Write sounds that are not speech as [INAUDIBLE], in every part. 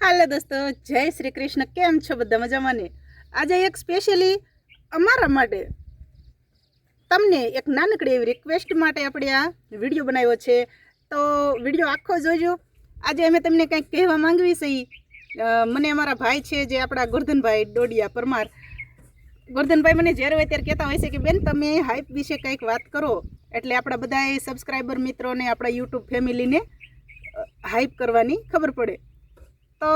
હાલો દોસ્તો, જય શ્રી કૃષ્ણ. કેમ છો બધા મજામાં ને? આજે એક સ્પેશિયલી અમારા માટે તમને એક નાનકડી એવી રિક્વેસ્ટ માટે આપણે આ વીડિયો બનાવ્યો છે. તો વીડિયો આખો જોજો. આજે અમે તમને કંઈક કહેવા માંગવી છે મને અમારા ભાઈ છે જે આપણા ગોરધનભાઈ ડોડિયા પરમાર. ગોરધનભાઈ મને જ્યારે હોય ત્યારે કહેતા હોય છે કે, બેન, તમે હાઇપ વિશે કંઈક વાત કરો. એટલે આપણા બધા સબસ્ક્રાઈબર મિત્રોને, આપણા યુટ્યુબ ફેમિલીને હાઇપ કરવાની ખબર પડે. તો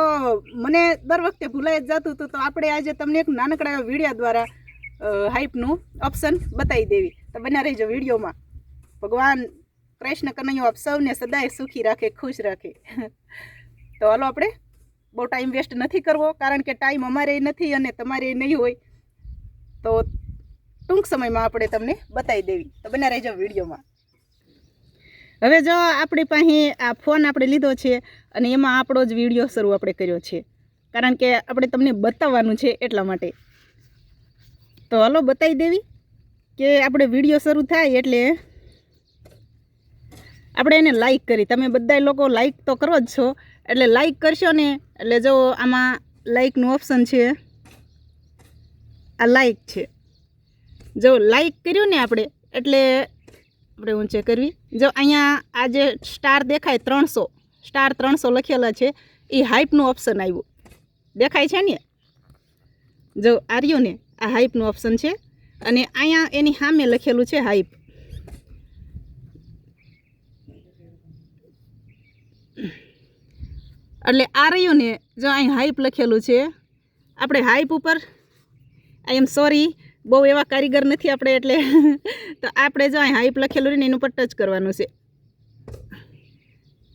મને દર વખતે ભૂલાઈ જ જતું હતું. તો આપણે આજે તમને એક નાનકડા વીડિયો દ્વારા હાઈપનું ઓપ્શન બતાવી દેવી. તો બના રહેજો વિડીયોમાં. ભગવાન કૃષ્ણ કનૈયો આપ સૌને સદાય સુખી રાખે, ખુશ રાખે. [LAUGHS] તો હાલો આપણે, બહુ ટાઈમ વેસ્ટ નથી કરવો, કારણ કે ટાઈમ અમારે નથી અને તમારે નહીં હોય. તો ટૂંક સમયમાં આપણે તમને બતાવી દેવી. તો બના રહેજો વિડીયોમાં. હવે જો આપણી પાસે આ ફોન આપણે લીધો છે અને એમાં આપણો જ વીડિયો શરૂ આપણે કર્યો છે. કારણ કે આપણે તમને બતાવવાનું છે એટલા માટે. તો હલો બતાવી દેવી કે આપણે વીડિયો શરૂ થાય એટલે આપણે એને લાઈક કરી. તમે બધા લોકો લાઈક તો કરો જ છો. એટલે લાઈક કરશો ને, એટલે જો આમાં લાઈકનું ઓપ્શન છે. આ લાઈક છે. જો લાઈક કર્યું ને આપણે, એટલે આપણે ઊંચે કરવી. જો અહીંયા આ જે સ્ટાર દેખાય ત્રણસો સ્ટાર ત્રણસો લખેલા છે, એ હાઈપનું ઓપ્શન આવ્યું. દેખાય છે ને? જો આ ને, આ હાઈપનું ઓપ્શન છે. અને અહીંયા એની સામે લખેલું છે હાઈપ એટલે આ રહ્યું ને જો અહીં હાઈપ લખેલું છે, આપણે હાઈપ ઉપર આઈ એમ સોરી બહુ એવા કારીગર નથી આપણે એટલે. તો આપણે જો અહીં હાઈપ લખેલું ને એની ઉપર ટચ કરવાનું છે.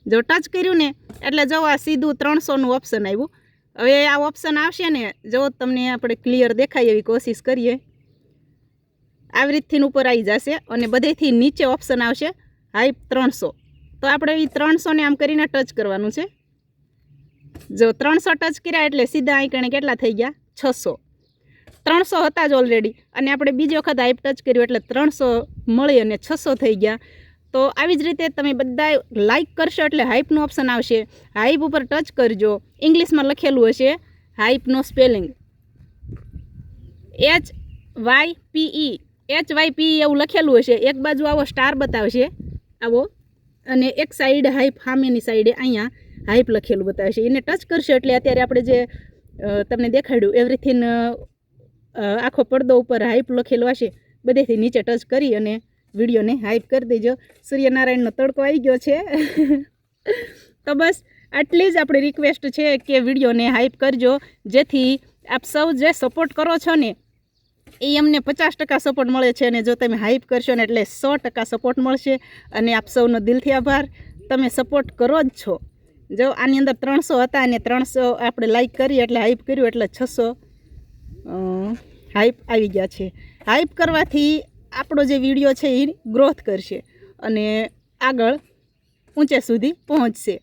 જો ટચ કર્યું ને, એટલે જો આ સીધું ત્રણસોનું ઓપ્શન આવ્યું. હવે આ ઓપ્શન આવશે ને, જો તમને આપણે ક્લિયર દેખાય એવી કોશિશ કરીએ. આવી રીતથી ઉપર આવી જશે અને બધેથી નીચે ઓપ્શન આવશે હાઈપ ત્રણસો. તો આપણે એ ત્રણસોને આમ કરીને ટચ કરવાનું છે. જો ત્રણસો ટચ કર્યા એટલે સીધા આંકણે કેટલા થઈ ગયા? છસો. ત્રણસો હતા જ ઓલરેડી અને આપણે બીજી વખત હાઈપ ટચ કર્યું એટલે ત્રણસો મળી અને છસો થઈ ગયા. તો આવી જ રીતે તમે બધા લાઇક કરશો એટલે હાઈપનું ઓપ્શન આવશે. હાઈપ ઉપર ટચ કરજો. ઇંગ્લિશમાં લખેલું હશે હાઈપનો spelling H Y P E H Y P E એવું લખેલું હશે. એક બાજુ આવો સ્ટાર બતાવશે. આવો. અને એક સાઈડ હાઈપ સામેની સાઈડે અહીંયા હાઈપ લખેલું બતાવશે. એને ટચ કરશો એટલે અત્યારે આપણે જે તમને દેખાડ્યું એવરીથિંગ આખો પડદો ઉપર હાઈપ લખેલો હશે. બધેથી નીચે ટચ કરી અને વિડીયોને હાઈપ કરી દેજો. સૂર્યનારાયણનો તડકો આવી ગયો છે. [LAUGHS] તો બસ, આટલી જ આપણી રિક્વેસ્ટ છે કે વિડીયોને હાઈપ કરજો. જેથી આપ સૌ જે સપોર્ટ કરો છો ને, એ અમને પચાસ ટકા સપોર્ટ મળે છે અને જો તમે હાઈપ કરશો ને એટલે સો ટકા સપોર્ટ મળશે. અને આપ સૌનો દિલથી આભાર. તમે સપોર્ટ કરો જ છો. જો આની અંદર ત્રણસો હતા અને ત્રણસો આપણે લાઈક કરી એટલે હાઈપ કર્યું એટલે છસો હાઈપ આવી ગયા છે. હાઈપ કરવાથી આપણો જે વીડિયો છે એ ગ્રોથ કરશે અને આગળ ઊંચે સુધી પહોંચશે.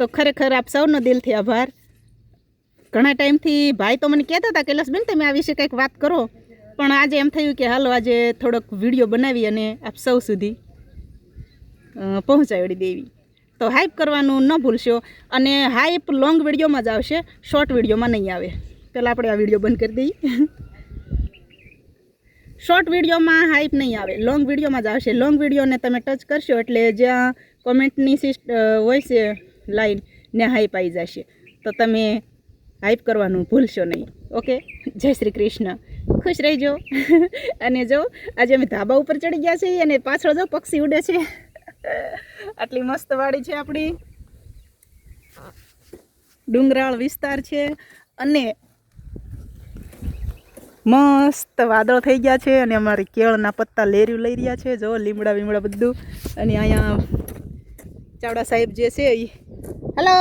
તો ખરેખર આપ સૌનો દિલથી આભાર. ઘણા ટાઈમથી ભાઈ તો મને કહેતા હતા કૈલાસબેન તમે આ વિશે કંઈક વાત કરો. પણ આજે એમ થયું કે, હાલો, આજે થોડોક વીડિયો બનાવી અને આપ સૌ સુધી પહોંચાડી દેવી. તો હાઈપ કરવાનું ન ભૂલશો અને હાઈપ લોંગ વિડીયોમાં જ આવશે શોર્ટ વિડીયોમાં નહીં આવે. પહેલાં આપણે આ વીડિયો બંધ કરી દઈએ. શોર્ટ વિડીયોમાં હાઈપ નહીં આવે. લોંગ વિડીયોમાં જ આવશે. લોંગ વિડીયોને તમે ટચ કરશો એટલે જ્યાં કોમેન્ટની સિસ્ટ હોય છે લાઈન ને હાઈપ આવી જશે. તો તમે હાઈપ કરવાનું ભૂલશો નહીં. ઓકે જય શ્રી કૃષ્ણ. ખુશ રહેજો. [LAUGHS] અને જો, આજે અમે ધાબા ઉપર ચડી ગયા છીએ અને પાછળ જો પક્ષી ઉડે છે. [LAUGHS] આટલી મસ્ત વાડી છે આપણી. ડુંગરાળ વિસ્તાર છે. અને મસ્ત વાદળ થઈ ગયા છે અને અમારી કેળના પત્તા લેર્યું લઈ રહ્યા છે. જો લીમડા વીમડા બધું. અને અહીંયા ચાવડા સાહેબ જે છે એ હેલો